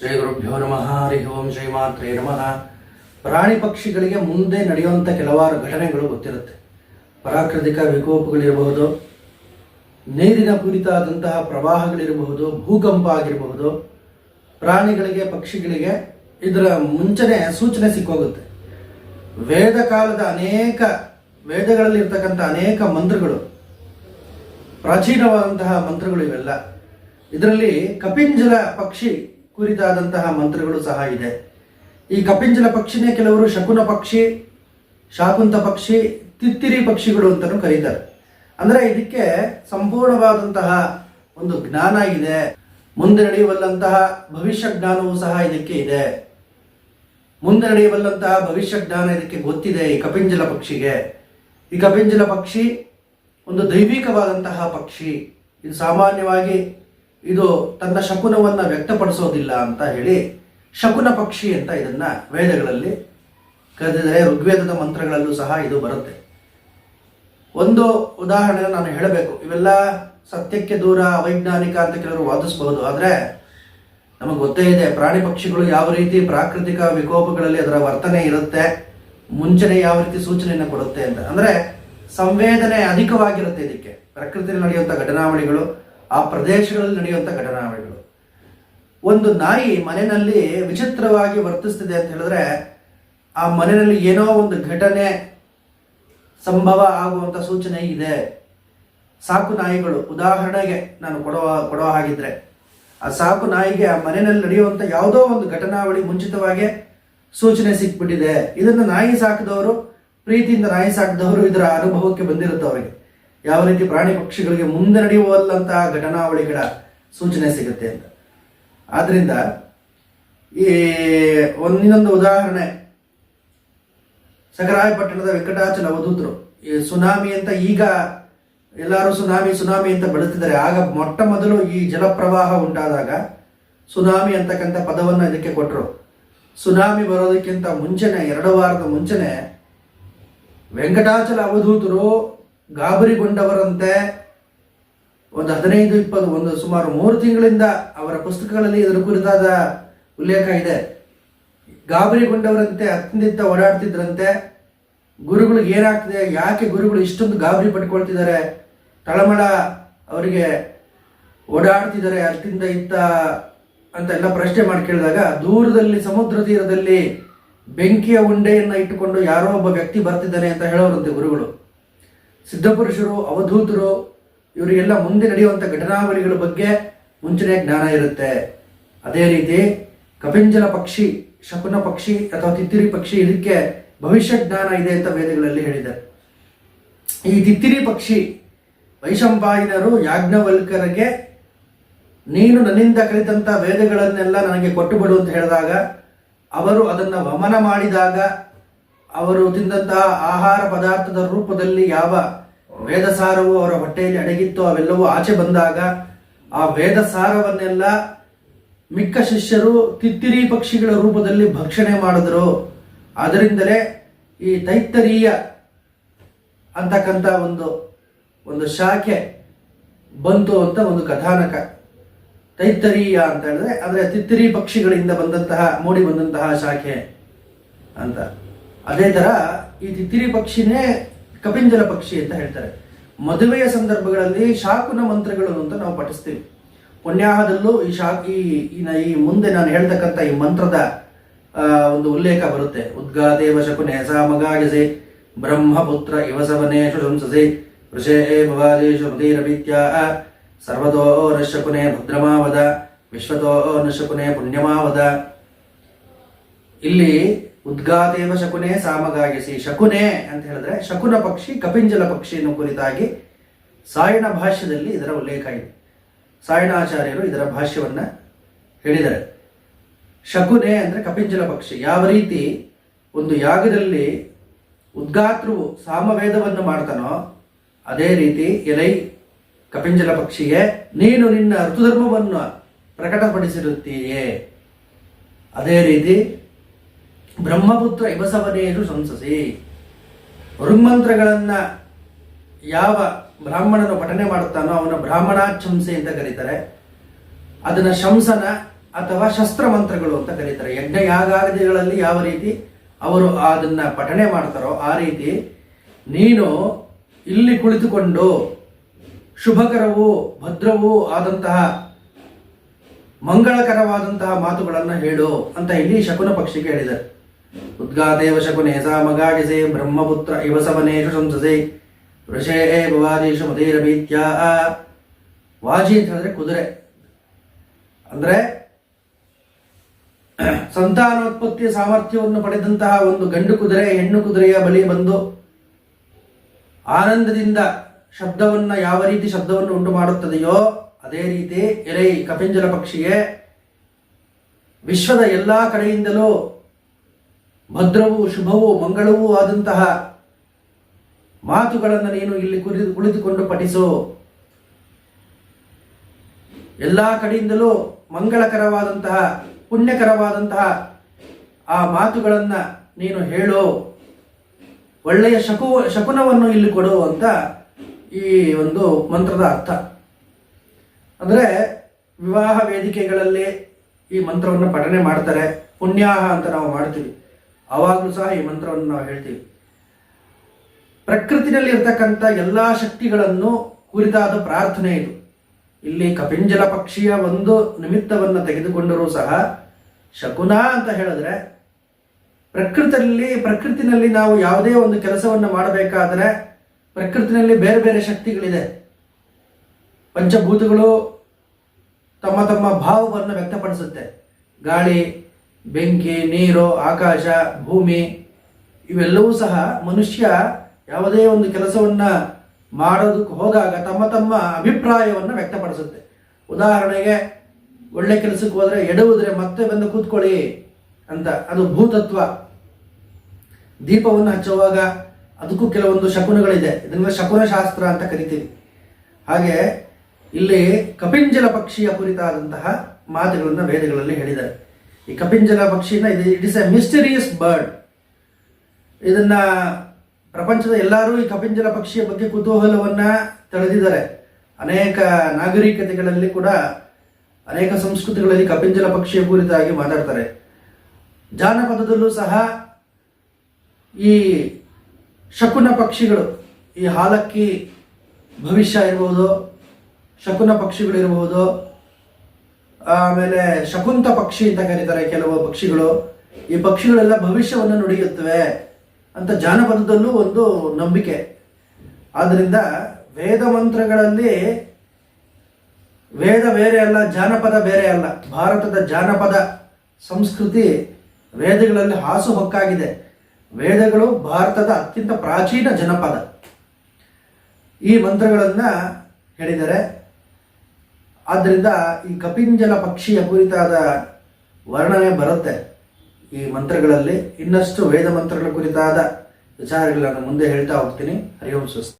ಶ್ರೀ ಗುರುಭ್ಯೋ ನಮಃ, ಹರಿ ಓಂ ಶ್ರೀಮಾತ್ರೇ ನಮಃ. ಪ್ರಾಣಿ ಪಕ್ಷಿಗಳಿಗೆ ಮುಂದೆ ನಡೆಯುವಂಥ ಕೆಲವಾರು ಘಟನೆಗಳು ಗೊತ್ತಿರುತ್ತೆ. ಪ್ರಾಕೃತಿಕ ವಿಕೋಪಗಳಿರಬಹುದು, ನೀರಿನ ಕುರಿತಾದಂತಹ ಪ್ರವಾಹಗಳಿರಬಹುದು, ಭೂಕಂಪ ಆಗಿರಬಹುದು. ಪ್ರಾಣಿಗಳಿಗೆ, ಪಕ್ಷಿಗಳಿಗೆ ಇದರ ಮುಂಚೆನೆ ಸೂಚನೆ ಸಿಕ್ಕೋಗುತ್ತೆ. ವೇದ ಕಾಲದ ಅನೇಕ ವೇದಗಳಲ್ಲಿ ಇರ್ತಕ್ಕಂಥ ಅನೇಕ ಮಂತ್ರಗಳು, ಪ್ರಾಚೀನವಾದಂತಹ ಮಂತ್ರಗಳು ಇವೆಲ್ಲ. ಇದರಲ್ಲಿ ಕಪಿಂಜಲ ಪಕ್ಷಿ ಕುರಿತಾದಂತಹ ಮಂತ್ರಗಳು ಸಹ ಇದೆ. ಈ ಕಪಿಂಜಲ ಪಕ್ಷಿನೇ ಕೆಲವರು ಶಕುನ ಪಕ್ಷಿ, ಶಾಕುಂತ ಪಕ್ಷಿ, ತಿತ್ತಿರಿ ಪಕ್ಷಿಗಳು ಅಂತಲೂ ಕರೀತಾರೆ. ಅಂದರೆ ಇದಕ್ಕೆ ಸಂಪೂರ್ಣವಾದಂತಹ ಒಂದು ಜ್ಞಾನ ಇದೆ. ಮುಂದೆ ನಡೆಯುವಲ್ಲಂತಹ ಭವಿಷ್ಯ ಜ್ಞಾನವೂ ಸಹ ಇದಕ್ಕೆ ಇದೆ. ಮುಂದೆ ನಡೆಯುವಲ್ಲಂತಹ ಭವಿಷ್ಯ ಜ್ಞಾನ ಇದಕ್ಕೆ ಗೊತ್ತಿದೆ ಈ ಕಪಿಂಜಲ ಪಕ್ಷಿಗೆ. ಈ ಕಪಿಂಜಲ ಪಕ್ಷಿ ಒಂದು ದೈವಿಕವಾದಂತಹ ಪಕ್ಷಿ. ಇದು ಸಾಮಾನ್ಯವಾಗಿ ಇದು ತನ್ನ ಶಕುನವನ್ನ ವ್ಯಕ್ತಪಡಿಸೋದಿಲ್ಲ ಅಂತ ಹೇಳಿ ಶಕುನ ಪಕ್ಷಿ ಅಂತ ಇದನ್ನ ವೇದಗಳಲ್ಲಿ ಕರೆದಿದ್ದಾರೆ. ಋಗ್ವೇದದ ಮಂತ್ರಗಳಲ್ಲೂ ಸಹ ಇದು ಬರುತ್ತೆ. ಒಂದು ಉದಾಹರಣೆ ನಾನು ಹೇಳಬೇಕು. ಇವೆಲ್ಲ ಸತ್ಯಕ್ಕೆ ದೂರ, ಅವೈಜ್ಞಾನಿಕ ಅಂತ ಕೆಲವರು ವಾದಿಸಬಹುದು. ಆದರೆ ನಮಗೆ ಗೊತ್ತೇ ಇದೆ, ಪ್ರಾಣಿ ಪಕ್ಷಿಗಳು ಯಾವ ರೀತಿ ಪ್ರಾಕೃತಿಕ ವಿಕೋಪಗಳಲ್ಲಿ ಅದರ ವರ್ತನೆ ಇರುತ್ತೆ, ಮುಂಚೆನೆ ಯಾವ ರೀತಿ ಸೂಚನೆಯನ್ನು ಕೊಡುತ್ತೆ ಅಂತ. ಅಂದ್ರೆ ಸಂವೇದನೆ ಅಧಿಕವಾಗಿರುತ್ತೆ ಇದಕ್ಕೆ. ಪ್ರಕೃತಿಯಲ್ಲಿ ನಡೆಯುವಂಥ ಘಟನಾವಳಿಗಳು ಆ ಪ್ರದೇಶಗಳಲ್ಲಿ ನಡೆಯುವಂಥ ಘಟನಾವಳಿಗಳು. ಒಂದು ನಾಯಿ ಮನೆಯಲ್ಲಿ ವಿಚಿತ್ರವಾಗಿ ವರ್ತಿಸ್ತಿದೆ ಅಂತ ಹೇಳಿದ್ರೆ ಆ ಮನೆಯಲ್ಲಿ ಏನೋ ಒಂದು ಘಟನೆ ಸಂಭವ ಆಗುವಂಥ ಸೂಚನೆ ಇದೆ. ಸಾಕು ನಾಯಿಗಳು, ಉದಾಹರಣೆಗೆ ನಾನು ಕೊಡುವ ಕೊಡೋ ಹಾಗಿದ್ರೆ. ಆ ಸಾಕು ನಾಯಿಗೆ ಆ ಮನೆಯಲ್ಲಿ ನಡೆಯುವಂತ ಯಾವುದೋ ಒಂದು ಘಟನಾವಳಿ ಮುಂಚಿತವಾಗಿ ಸೂಚನೆ ಸಿಕ್ಬಿಟ್ಟಿದೆ. ಇದನ್ನು ನಾಯಿ ಸಾಕಿದವರು, ಪ್ರೀತಿಯಿಂದ ನಾಯಿ ಸಾಕಿದವರು ಇದರ ಅನುಭವಕ್ಕೆ ಬಂದಿರುತ್ತೆ ಅವರಿಗೆ. ಯಾವ ರೀತಿ ಪ್ರಾಣಿ ಪಕ್ಷಿಗಳಿಗೆ ಮುಂದೆ ನಡೆಯುವಲ್ಲಂತಹ ಘಟನಾವಳಿಗಳ ಸೂಚನೆ ಸಿಗುತ್ತೆ ಅಂತ. ಆದ್ರಿಂದ ಈ ಒಂದಿನೊಂದು ಉದಾಹರಣೆ ಸಗರಾಯಪಟ್ಟಣದ ವೆಂಕಟಾಚಲ ಅವಧೂತರು ಈ ಸುನಾಮಿ ಅಂತ ಈಗ ಎಲ್ಲರೂ ಸುನಾಮಿ ಸುನಾಮಿ ಅಂತ ಬಳಸ್ತಿದ್ದಾರೆ. ಆಗ ಮೊಟ್ಟ ಮೊದಲು ಈ ಜಲಪ್ರವಾಹ ಉಂಟಾದಾಗ ಸುನಾಮಿ ಅಂತಕ್ಕಂಥ ಪದವನ್ನು ಇದಕ್ಕೆ ಕೊಟ್ಟರು ಸುನಾಮಿ ಬರೋದಕ್ಕಿಂತ ಮುಂಚೆನೆ, ಎರಡು ವಾರದ ಮುಂಚೆನೆ ವೆಂಕಟಾಚಲ ಅವಧೂತರು ಗಾಬರಿಗೊಂಡವರಂತೆ ಒಂದು ಹದಿನೈದು, ಇಪ್ಪತ್ತು, ಒಂದು ಸುಮಾರು ಮೂರು ತಿಂಗಳಿಂದ ಅವರ ಪುಸ್ತಕಗಳಲ್ಲಿ ಇದರ ಕುರಿತಾದ ಉಲ್ಲೇಖ ಇದೆ. ಗಾಬರಿಗೊಂಡವರಂತೆ ಅತ್ಯಂತ ಓಡಾಡ್ತಿದ್ರಂತೆ ಗುರುಗಳಿಗೆ ಏನಾಗ್ತಿದೆ, ಯಾಕೆ ಗುರುಗಳು ಇಷ್ಟೊಂದು ಗಾಬರಿ ಪಟ್ಕೊಳ್ತಿದ್ದಾರೆ, ತಳಮಳ ಅವರಿಗೆ ಓಡಾಡ್ತಿದ್ದಾರೆ, ಅತ್ತಿಂದ ಇತ್ತ ಅಂತ ಎಲ್ಲ ಪ್ರಶ್ನೆ ಮಾಡಿ ಕೇಳಿದಾಗ, ದೂರದಲ್ಲಿ, ಸಮುದ್ರ ತೀರದಲ್ಲಿ ಬೆಂಕಿಯ ಉಂಡೆಯನ್ನು ಇಟ್ಟುಕೊಂಡು ಯಾರೋ ಒಬ್ಬ ವ್ಯಕ್ತಿ ಬರ್ತಿದ್ದಾನೆ ಅಂತ ಹೇಳೋರಂತೆ ಗುರುಗಳು. ಸಿದ್ಧಪುರುಷರು, ಅವಧೂತರು, ಇವರಿಗೆಲ್ಲ ಮುಂದೆ ನಡೆಯುವಂಥ ಘಟನಾವಳಿಗಳ ಬಗ್ಗೆ ಮುಂಚೆನೇ ಜ್ಞಾನ ಇರುತ್ತೆ. ಅದೇ ರೀತಿ ಕಪಿಂಜಲ ಪಕ್ಷಿ, ಶಕುನ ಪಕ್ಷಿ ಅಥವಾ ತಿತ್ತಿರಿ ಪಕ್ಷಿ ಇದಕ್ಕೆ ಭವಿಷ್ಯ ಜ್ಞಾನ ಇದೆ ಅಂತ ವೇದಗಳಲ್ಲಿ ಹೇಳಿದೆ. ಈ ತಿತ್ತಿರಿ ಪಕ್ಷಿ ವೈಶಂಪಾಯನರು ಯಾಜ್ಞವಲ್ಕರಿಗೆ, ನೀನು ನನ್ನಿಂದ ಕಲಿತಂತ ವೇದಗಳನ್ನೆಲ್ಲ ನನಗೆ ಕೊಟ್ಟು ಬಿಡು ಅಂತ ಹೇಳಿದಾಗ, ಅವರು ಅದನ್ನ ವಮನ ಮಾಡಿದಾಗ ಅವರು ತಿಂದಂತಹ ಆಹಾರ ಪದಾರ್ಥದ ರೂಪದಲ್ಲಿ ಯಾವ ವೇದ ಸಾರವು ಅವರ ಹೊಟ್ಟೆಯಲ್ಲಿ ಅಡಗಿತ್ತು ಅವೆಲ್ಲವೂ ಆಚೆ ಬಂದಾಗ ಆ ವೇದ ಸಾರವನ್ನೆಲ್ಲ ಮಿಕ್ಕ ಶಿಷ್ಯರು ತಿತ್ತಿರಿ ಪಕ್ಷಿಗಳ ರೂಪದಲ್ಲಿ ಭಕ್ಷಣೆ ಮಾಡಿದ್ರು. ಅದರಿಂದಲೇ ಈ ತೈತ್ತರೀಯ ಅಂತಕ್ಕಂಥ ಒಂದು ಒಂದು ಶಾಖೆ ಬಂತು ಅಂತ ಒಂದು ಕಥಾನಕ. ತೈತ್ತರೀಯ ಅಂತ ಹೇಳಿದ್ರೆ, ಅಂದ್ರೆ ತಿತ್ತಿರಿ ಪಕ್ಷಿಗಳಿಂದ ಬಂದಂತಹ, ಮೂಡಿ ಬಂದಂತಹ ಶಾಖೆ ಅಂತ. ಅದೇ ತರ ಈ ತಿತ್ತಿರಿ ಪಕ್ಷಿನೇ ಕಪಿಂಜಲ ಪಕ್ಷಿ ಅಂತ ಹೇಳ್ತಾರೆ. ಮದುವೆಯ ಸಂದರ್ಭಗಳಲ್ಲಿ ಶಾಕುನ ಮಂತ್ರಗಳು ಅಂತ ನಾವು ಪಠಿಸ್ತೀವಿ. ಪುಣ್ಯಾಹದಲ್ಲೂ ಈ ಶಾಕ್, ಈ ಈ ಮುಂದೆ ನಾನು ಹೇಳ್ತಕ್ಕಂಥ ಈ ಮಂತ್ರದ ಒಂದು ಉಲ್ಲೇಖ ಬರುತ್ತೆ. ಉದ್ಗಾದೇವ ಶಕುನೆ ಮಗಾಯಸೆ ಬ್ರಹ್ಮಪುತ್ರ ಇವಸವನೇಶು ಶಂಸಸೆ ವೃಷೇ ಭವಾದೇಶು ಮೃತಿರವಿತ್ಯಾ ಸರ್ವತೋ ನಶಕುನೆ ಶಕುನೆ ಭದ್ರಮಾವದ, ವಿಶ್ವತೋ ನಶಕುನೆ ಶಕುನೆ ಪುಣ್ಯಮಾವದ. ಇಲ್ಲಿ ಉದ್ಗಾದೇವ ಶಕುನೇ ಸಾಮಗಾಗಿಸಿ. ಶಕುನೆ ಅಂತ ಹೇಳಿದ್ರೆ ಶಕುನ ಪಕ್ಷಿ, ಕಪಿಂಜಲ ಪಕ್ಷಿಯನ್ನು ಕುರಿತಾಗಿ ಸಾಯಣ ಭಾಷ್ಯದಲ್ಲಿ ಇದರ ಉಲ್ಲೇಖ ಇದೆ. ಸಾಯಣಾಚಾರ್ಯರು ಇದರ ಭಾಷ್ಯವನ್ನ ಹೇಳಿದ್ದಾರೆ. ಶಕುನೆ ಅಂದ್ರೆ ಕಪಿಂಜಲ ಪಕ್ಷಿ. ಯಾವ ರೀತಿ ಒಂದು ಯಾಗದಲ್ಲಿ ಉದ್ಗಾತೃ ಸಾಮವೇದವನ್ನು ಮಾಡ್ತಾನೋ, ಅದೇ ರೀತಿ ಎಲೈ ಕಪಿಂಜಲ ಪಕ್ಷಿಗೆ ನೀನು ನಿನ್ನ ಋತುಧರ್ಮವನ್ನು ಪ್ರಕಟಪಡಿಸಿರುತ್ತೀಯೇ. ಅದೇ ರೀತಿ ಬ್ರಹ್ಮಪುತ್ರ ಇವಸವನೇರು ಸಂಸಸಿ. ಋಗ್ಮಂತ್ರಗಳನ್ನು ಯಾವ ಬ್ರಾಹ್ಮಣನು ಪಠನೆ ಮಾಡುತ್ತಾನೋ ಅವನ ಬ್ರಾಹ್ಮಣಾಚಂಸೆ ಅಂತ ಕರೀತಾರೆ. ಅದನ್ನ ಶಂಸನ ಅಥವಾ ಶಸ್ತ್ರ ಮಂತ್ರಗಳು ಅಂತ ಕರೀತಾರೆ. ಯಜ್ಞ ಯಾಗಾದಿಗಳಲ್ಲಿ ಯಾವ ರೀತಿ ಅವರು ಅದನ್ನ ಪಠಣೆ ಮಾಡ್ತಾರೋ ಆ ರೀತಿ ನೀನು ಇಲ್ಲಿ ಕುಳಿತುಕೊಂಡು ಶುಭಕರವೂ ಭದ್ರವೂ ಆದಂತಹ ಮಂಗಳಕರವಾದಂತಹ ಮಾತುಗಳನ್ನು ಹೇಳು ಅಂತ ಇಲ್ಲಿ ಶಕುನ ಪಕ್ಷಿಗೆ ಹೇಳಿದ್ದಾರೆ. ಉದ್ಗಾದೇವ ಶಕುನೆ ಸಾ ಮಗಾಡಿಸೆ ಬ್ರಹ್ಮಪುತ್ರ ಇವ ಸಮನೇಶು ಶಂಸಸೆ ವೃಷೇ ಭವಾದೀಶು ಮಧೇರಭೀತ್ಯ ವಾಜಿ ಅಂತ ಹೇಳಿದ್ರೆ ಕುದುರೆ. ಅಂದ್ರೆ ಸಂತಾನೋತ್ಪತ್ತಿ ಸಾಮರ್ಥ್ಯವನ್ನು ಪಡೆದಂತಹ ಒಂದು ಗಂಡು ಕುದುರೆ, ಹೆಣ್ಣು ಕುದುರೆಯ ಬಳಿ ಬಂದು ಆನಂದದಿಂದ ಶಬ್ದವನ್ನ ಯಾವ ರೀತಿ ಶಬ್ದವನ್ನು ಉಂಟು ಮಾಡುತ್ತದೆಯೋ, ಅದೇ ರೀತಿ ಎಲೈ ಕಪಿಂಜಲ ಪಕ್ಷಿಗೆ ವಿಶ್ವದ ಎಲ್ಲಾ ಕಡೆಯಿಂದಲೂ ಭದ್ರವೂ, ಶುಭವೂ, ಮಂಗಳವೂ ಆದಂತಹ ಮಾತುಗಳನ್ನು ನೀನು ಇಲ್ಲಿ ಕುರಿತು ಕುಳಿತುಕೊಂಡು ಪಠಿಸು. ಎಲ್ಲ ಕಡೆಯಿಂದಲೂ ಮಂಗಳಕರವಾದಂತಹ, ಪುಣ್ಯಕರವಾದಂತಹ ಆ ಮಾತುಗಳನ್ನು ನೀನು ಹೇಳು. ಒಳ್ಳೆಯ ಶಕು, ಶಕುನವನ್ನು ಇಲ್ಲಿ ಕೊಡು ಅಂತ ಈ ಒಂದು ಮಂತ್ರದ ಅರ್ಥ. ಅಂದ್ರೆ ವಿವಾಹ ವೇದಿಕೆಗಳಲ್ಲಿ ಈ ಮಂತ್ರವನ್ನು ಪಠನೆ ಮಾಡ್ತಾರೆ. ಪುಣ್ಯಾಹ ಅಂತ ನಾವು ಮಾಡ್ತೀವಿ. ಅವಾಗಲೂ ಸಹ ಈ ಮಂತ್ರವನ್ನು ನಾವು ಹೇಳ್ತೀವಿ. ಪ್ರಕೃತಿನಲ್ಲಿ ಇರ್ತಕ್ಕಂಥ ಎಲ್ಲಾ ಶಕ್ತಿಗಳನ್ನು ಕುರಿತಾದ ಪ್ರಾರ್ಥನೆ ಇದು. ಇಲ್ಲಿ ಕಪಿಂಜಲ ಪಕ್ಷಿಯ ಒಂದು ನಿಮಿತ್ತವನ್ನು ತೆಗೆದುಕೊಂಡರೂ ಸಹ ಶಕುನ ಅಂತ ಹೇಳಿದ್ರೆ, ಪ್ರಕೃತಿಯಲ್ಲಿ, ಪ್ರಕೃತಿನಲ್ಲಿ ನಾವು ಯಾವುದೇ ಒಂದು ಕೆಲಸವನ್ನು ಮಾಡಬೇಕಾದರೆ ಪ್ರಕೃತಿನಲ್ಲಿ ಬೇರೆ ಬೇರೆ ಶಕ್ತಿಗಳಿದೆ. ಪಂಚಭೂತಗಳು ತಮ್ಮ ತಮ್ಮ ಭಾವವನ್ನು ವ್ಯಕ್ತಪಡಿಸುತ್ತೆ. ಗಾಳಿ ಬೆಂಕಿ, ನೀರು, ಆಕಾಶ, ಭೂಮಿ ಇವೆಲ್ಲವೂ ಸಹ ಮನುಷ್ಯ ಯಾವುದೇ ಒಂದು ಕೆಲಸವನ್ನ ಮಾಡೋದಕ್ಕೆ ಹೋದಾಗ ತಮ್ಮ ತಮ್ಮ ಅಭಿಪ್ರಾಯವನ್ನು ವ್ಯಕ್ತಪಡಿಸುತ್ತೆ. ಉದಾಹರಣೆಗೆ, ಒಳ್ಳೆ ಕೆಲಸಕ್ಕೆ ಹೋದರೆ ಎಡುವುದ್ರೆ ಮತ್ತೆ ಬಂದು ಕೂತ್ಕೊಳ್ಳಿ ಅಂತ. ಅದು ಭೂತತ್ವ. ದೀಪವನ್ನು ಹಚ್ಚುವಾಗ ಅದಕ್ಕೂ ಕೆಲವೊಂದು ಶಕುನಗಳಿದೆ. ಇದನ್ನ ಶಕುನ ಶಾಸ್ತ್ರ ಅಂತ ಕರಿತೀವಿ. ಹಾಗೆ ಇಲ್ಲಿ ಕಪಿಂಜಲ ಪಕ್ಷಿಯ ಕುರಿತಾದಂತಹ ಮಾತುಗಳನ್ನು ವೇದಗಳಲ್ಲಿ ಹೇಳಿದ್ದಾರೆ. ಈ ಕಪಿಂಜಲ ಪಕ್ಷಿನ ಇದು it is a mysterious bird ಇದನ್ನ ಪ್ರಪಂಚದ ಎಲ್ಲರೂ ಈ ಕಪಿಂಜಲ ಪಕ್ಷಿಯ ಬಗ್ಗೆ ಕುತೂಹಲವನ್ನ ತಳೆದಿದ್ದಾರೆ. ಅನೇಕ ನಾಗರಿಕತೆಗಳಲ್ಲಿ ಕೂಡ ಅನೇಕ ಸಂಸ್ಕೃತಿಗಳಲ್ಲಿ ಕಪಿಂಜಲ ಪಕ್ಷಿಯ ಕುರಿತಾಗಿ ಮಾತಾಡ್ತಾರೆ. ಜಾನಪದದಲ್ಲೂ ಸಹ ಈ ಶಕುನ ಪಕ್ಷಿಗಳು, ಈ ಹಾಲಕ್ಕಿ ಭವಿಷ್ಯ ಇರ್ಬೋದು, ಶಕುನ ಪಕ್ಷಿಗಳು ಇರಬಹುದು ಆಮೇಲೆ ಶಕುಂತ ಪಕ್ಷಿ ಅಂತ ಕರೀತಾರೆ ಕೆಲವು ಪಕ್ಷಿಗಳು. ಈ ಪಕ್ಷಿಗಳೆಲ್ಲ ಭವಿಷ್ಯವನ್ನು ನುಡಿಯುತ್ತವೆ ಅಂತ ಜಾನಪದದಲ್ಲೂ ಒಂದು ನಂಬಿಕೆ. ಆದ್ದರಿಂದ ವೇದ ಮಂತ್ರಗಳಲ್ಲಿ ವೇದ ಬೇರೆ ಅಲ್ಲ, ಜಾನಪದ ಬೇರೆ ಅಲ್ಲ. ಭಾರತದ ಜಾನಪದ ಸಂಸ್ಕೃತಿ ವೇದಗಳಲ್ಲಿ ಹಾಸು ಹೊಕ್ಕಾಗಿದೆ. ವೇದಗಳು ಭಾರತದ ಅತ್ಯಂತ ಪ್ರಾಚೀನ ಜನಪದ. ಈ ಮಂತ್ರಗಳನ್ನು ಹೇಳಿದರೆ ಆದ್ದರಿಂದ ಈ ಕಪಿಂಜಲ ಪಕ್ಷಿಯ ಕುರಿತಾದ ವರ್ಣನೆ ಬರುತ್ತೆ ಈ ಮಂತ್ರಗಳಲ್ಲಿ. ಇನ್ನಷ್ಟು ವೇದ ಮಂತ್ರಗಳ ಕುರಿತಾದ ವಿಚಾರಗಳನ್ನು ಮುಂದೆ ಹೇಳ್ತಾ ಹೋಗ್ತೀನಿ. ಹರಿ ಸ್ವಸ್ತಿ.